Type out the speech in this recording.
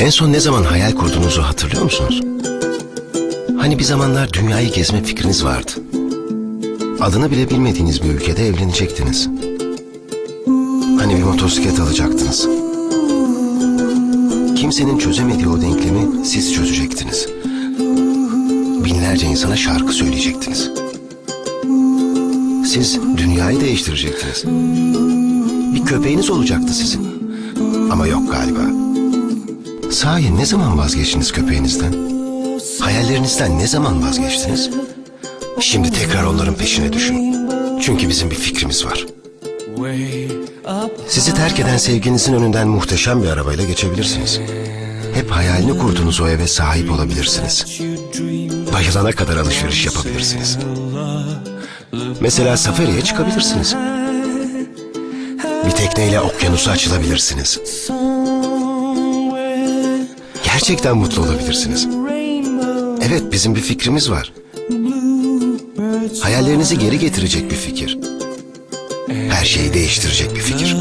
En son ne zaman hayal kurduğunuzu hatırlıyor musunuz? Hani bir zamanlar dünyayı gezme fikriniz vardı. Adını bile bilmediğiniz bir ülkede evlenecektiniz. Hani bir motosiklet alacaktınız. Kimsenin çözemediği o denklemi siz çözecektiniz. Binlerce insana şarkı söyleyecektiniz. Siz dünyayı değiştirecektiniz. Bir köpeğiniz olacaktı sizin. Ama yok galiba. Sahi ne zaman vazgeçtiniz köpeğinizden? Hayallerinizden ne zaman vazgeçtiniz? Şimdi tekrar onların peşine düşün. Çünkü bizim bir fikrimiz var. Sizi terk eden sevginizin önünden muhteşem bir arabayla geçebilirsiniz. Hep hayalini kurduğunuz o eve sahip olabilirsiniz. Bayılana kadar alışveriş yapabilirsiniz. Mesela safariye çıkabilirsiniz. Bir tekneyle okyanusa açılabilirsiniz. Gerçekten mutlu olabilirsiniz. Evet bizim bir fikrimiz var. Hayallerinizi geri getirecek bir fikir. Her şeyi değiştirecek bir fikir.